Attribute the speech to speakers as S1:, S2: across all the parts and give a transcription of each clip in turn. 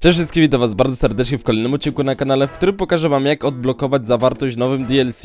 S1: Cześć wszystkim, witam was bardzo serdecznie w kolejnym odcinku na kanale, w którym pokażę wam jak odblokować zawartość nowym DLC.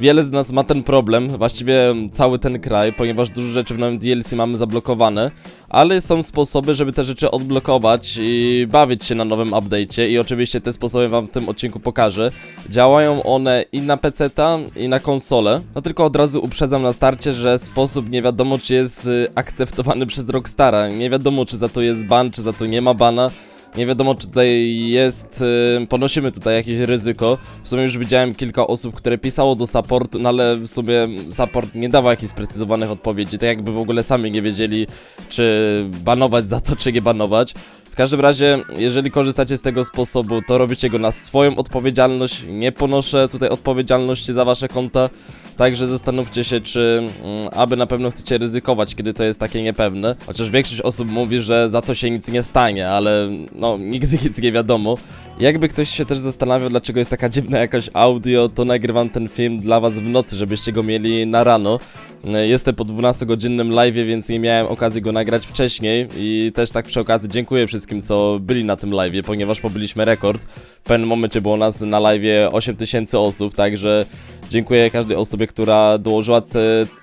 S1: Wiele z nas ma ten problem, właściwie cały ten kraj, ponieważ dużo rzeczy w nowym DLC mamy zablokowane, ale są sposoby, żeby te rzeczy odblokować i bawić się na nowym update'cie i oczywiście te sposoby wam w tym odcinku pokażę. Działają one i na PC-ta i na konsolę, no tylko od razu uprzedzam na starcie, że sposób nie wiadomo czy jest y, akceptowany przez Rockstara, nie wiadomo czy za to jest ban, czy za to nie ma bana. Nie wiadomo, czy tutaj jest. y, ponosimy tutaj jakieś ryzyko. W sumie już widziałem kilka osób, które pisało do supportu, no ale w sumie support nie dawał jakichś sprecyzowanych odpowiedzi. Tak jakby w ogóle sami nie wiedzieli, czy banować za to, czy nie banować. W każdym razie, jeżeli korzystacie z tego sposobu, to robicie go na swoją odpowiedzialność. Nie ponoszę tutaj odpowiedzialności za wasze konta. Także zastanówcie się, czy mm, aby na pewno chcecie ryzykować, kiedy to jest takie niepewne. Chociaż większość osób mówi, że za to się nic nie stanie, ale no nigdy nic nie wiadomo. Jakby ktoś się też zastanawiał, dlaczego jest taka dziwna jakaś audio, to nagrywam ten film dla was w nocy, żebyście go mieli na rano. E, Jestem po 12-godzinnym live, więc nie miałem okazji go nagrać wcześniej i też tak przy okazji dziękuję wszystkim, co byli na tym live, ponieważ pobyliśmy rekord. W pewnym momencie było nas na live 8000 osób, także Dziękuję każdej osobie, która dołożyła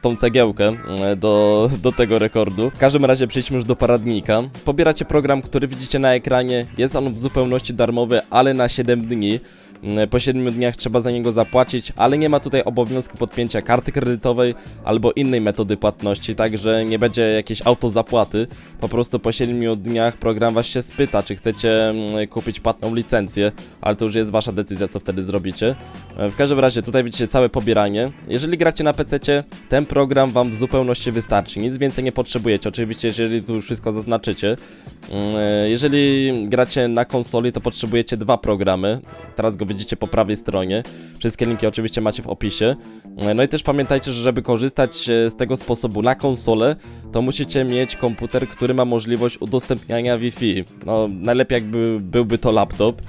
S1: tą cegiełkę e, do, do tego rekordu. W każdym razie przejdźmy już do poradnika. Pobieracie program, który widzicie na ekranie. Jest on w zupełności darmowy, ale na 7 dni. Mm, Po 7 dniach trzeba za niego zapłacić, ale nie ma tutaj obowiązku podpięcia karty kredytowej albo innej metody płatności, także nie będzie jakiejś autozapłaty. Po prostu po 7 dniach program was się spyta, czy chcecie mm, kupić płatną licencję, ale to już jest wasza decyzja, co wtedy zrobicie. E, W każdym razie tutaj widzicie całe pobieranie. Jeżeli gracie na PC, ten program wam w zupełności wystarczy. Nic więcej nie potrzebujecie. Oczywiście, jeżeli tu już wszystko zaznaczycie. Mm, e, Jeżeli gracie na konsoli, to potrzebujecie dwa programy. Teraz go widzicie po prawej stronie. Wszystkie linki oczywiście macie w opisie. E, No i też pamiętajcie, że żeby korzystać e, z tego sposobu na konsolę, to musicie mieć komputer, który ma możliwość udostępniania Wi-Fi. No, najlepiej jakby byłby to laptop.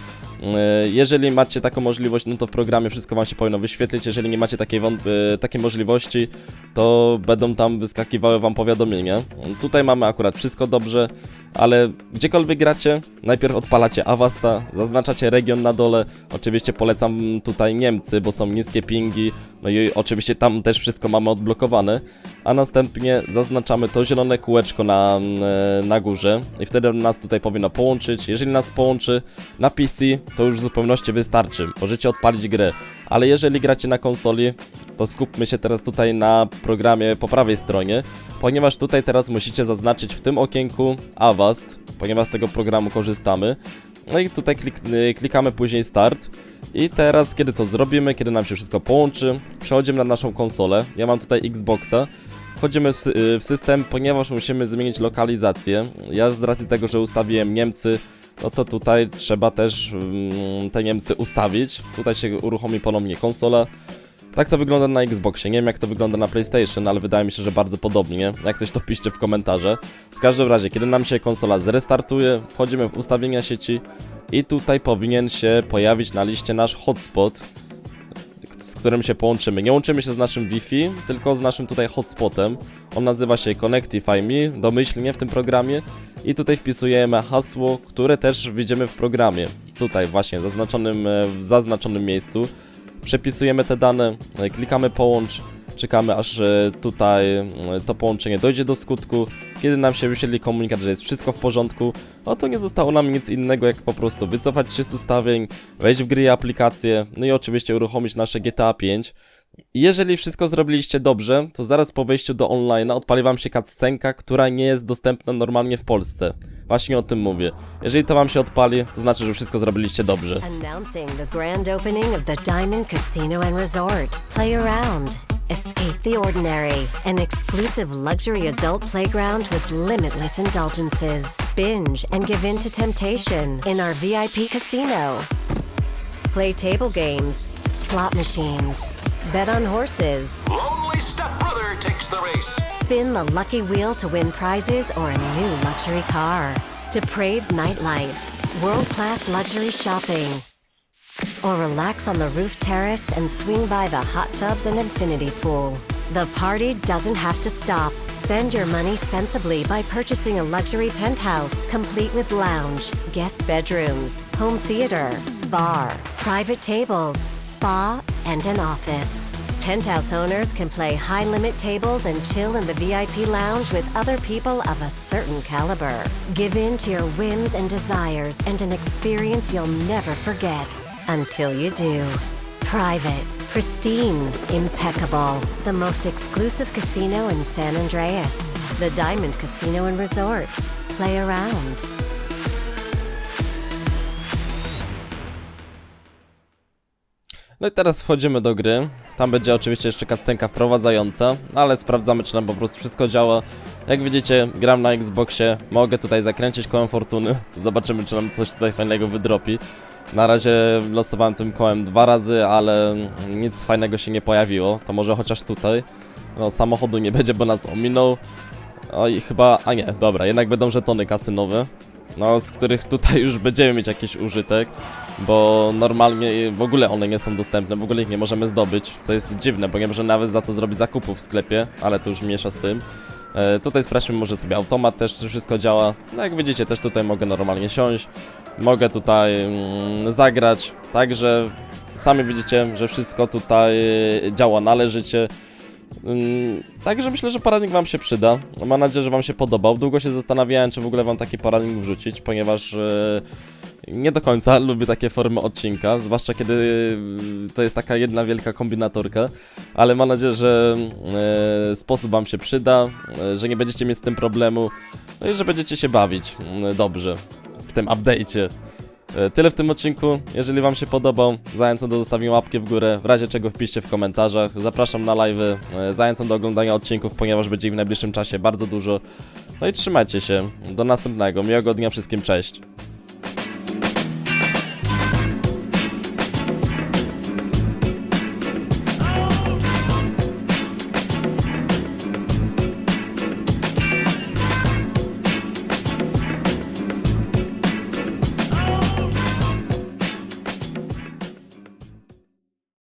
S1: E, Jeżeli macie taką możliwość, no to w programie wszystko wam się powinno wyświetlić. Jeżeli nie macie takiej, e, takiej możliwości, to będą tam wyskakiwały wam powiadomienia. Tutaj mamy akurat wszystko dobrze, ale gdziekolwiek gracie, najpierw odpalacie Avasta, zaznaczacie region na dole. Oczywiście polecam tutaj Niemcy, bo są niskie pingi, no i oczywiście tam też wszystko mamy odblokowane. A następnie zaznaczamy to zielone kółeczko na, e, na górze i wtedy nas tutaj powinno połączyć. Jeżeli nas połączy na PC, to już w zupełności wystarczy. Możecie odpalić grę. Ale jeżeli gracie na konsoli, to skupmy się teraz tutaj na programie po prawej stronie, ponieważ tutaj teraz musicie zaznaczyć w tym okienku Avast, ponieważ z tego programu korzystamy. No i tutaj klik, y, klikamy później Start. I teraz, kiedy to zrobimy, kiedy nam się wszystko połączy, przechodzimy na naszą konsolę. Ja mam tutaj Xboxa. Wchodzimy w, y, w system, ponieważ musimy zmienić lokalizację. Ja z racji tego, że ustawiłem Niemcy, no to tutaj trzeba też mm, te Niemcy ustawić. Tutaj się uruchomi ponownie konsola. Tak to wygląda na Xboxie. Nie wiem jak to wygląda na PlayStation, ale wydaje mi się, że bardzo podobnie. Jak coś to piszcie w komentarze. W każdym razie, kiedy nam się konsola zrestartuje, wchodzimy w ustawienia sieci i tutaj powinien się pojawić na liście nasz hotspot, z którym się połączymy. Nie łączymy się z naszym Wi-Fi, tylko z naszym tutaj hotspotem. On nazywa się Connectify Me, domyślnie w tym programie. I tutaj wpisujemy hasło, które też widzimy w programie. Tutaj właśnie, zaznaczonym, e, w zaznaczonym miejscu. Przepisujemy te dane, e, klikamy połącz, czekamy aż e, tutaj to połączenie dojdzie do skutku. Kiedy nam się wyświetli komunikat, że jest wszystko w porządku, no to nie zostało nam nic innego jak po prostu wycofać się z ustawień, wejść w gry i aplikacje, no i oczywiście uruchomić nasze GTA 5. Jeżeli wszystko zrobiliście dobrze, to zaraz po wejściu do online odpali wam się cutscenka, która nie jest dostępna normalnie w Polsce. Właśnie o tym mówię. Jeżeli to wam się odpali, to znaczy, że wszystko zrobiliście dobrze.
S2: Announcing the grand opening of the Diamond Casino and Resort. Play around, escape the ordinary, an exclusive luxury adult playground with limitless indulgences. Binge and give in to temptation in our VIP casino. Play table games, slot machines, bet on horses,
S3: Lonely stepbrother takes the race.
S2: spin the lucky wheel to win prizes or a new luxury car. Depraved nightlife, world class luxury shopping. Or relax on the roof terrace and swing by the hot tubs and infinity pool. The party doesn't have to stop. Spend your money sensibly by purchasing a luxury penthouse complete with lounge, guest bedrooms, home theater, bar, private tables, spa, and an office. Penthouse owners can play high limit tables and chill in the VIP lounge with other people of a certain caliber. Give in to your whims and desires and an experience you'll never forget until you do. Private, pristine, impeccable. The most exclusive casino in San Andreas. The Diamond Casino and Resort. Play around.
S1: No i teraz wchodzimy do gry. Tam będzie oczywiście jeszcze cutscenka wprowadzająca, no ale sprawdzamy, czy nam po prostu wszystko działa. Jak widzicie, gram na Xboxie, mogę tutaj zakręcić kołem fortuny. Zobaczymy, czy nam coś tutaj fajnego wydropi. Na razie losowałem tym kołem dwa razy, ale nic fajnego się nie pojawiło. To może chociaż tutaj. No, samochodu nie będzie, bo nas ominął. Oj, chyba... A nie, dobra, jednak będą żetony kasynowe. No, z których tutaj już będziemy mieć jakiś użytek, bo normalnie w ogóle one nie są dostępne, w ogóle ich nie możemy zdobyć, co jest dziwne, bo nie możemy nawet za to zrobić zakupów w sklepie, ale to już mniejsza z tym. E, tutaj sprawdźmy może sobie automat też, czy wszystko działa. No jak widzicie, też tutaj mogę normalnie siąść, mogę tutaj mm, zagrać, także sami widzicie, że wszystko tutaj e, działa należycie. Ym, Także myślę, że poradnik Wam się przyda. Mam nadzieję, że Wam się podobał. Długo się zastanawiałem, czy w ogóle Wam taki poradnik wrzucić, ponieważ e, nie do końca lubię takie formy odcinka, zwłaszcza kiedy e, to jest taka jedna wielka kombinatorka. Ale mam nadzieję, że e, sposób Wam się przyda, e, że nie będziecie mieć z tym problemu, no i że będziecie się bawić mm, dobrze w tym update'cie. E, Tyle w tym odcinku. Jeżeli Wam się podobał, zachęcam do zostawienia łapki w górę. W razie czego wpiszcie w komentarzach. Zapraszam na live'y. e, Zachęcam do oglądania odcinków, ponieważ będzie ich w najbliższym czasie bardzo dużo. No i trzymajcie się. Do następnego. Miłego dnia wszystkim. Cześć.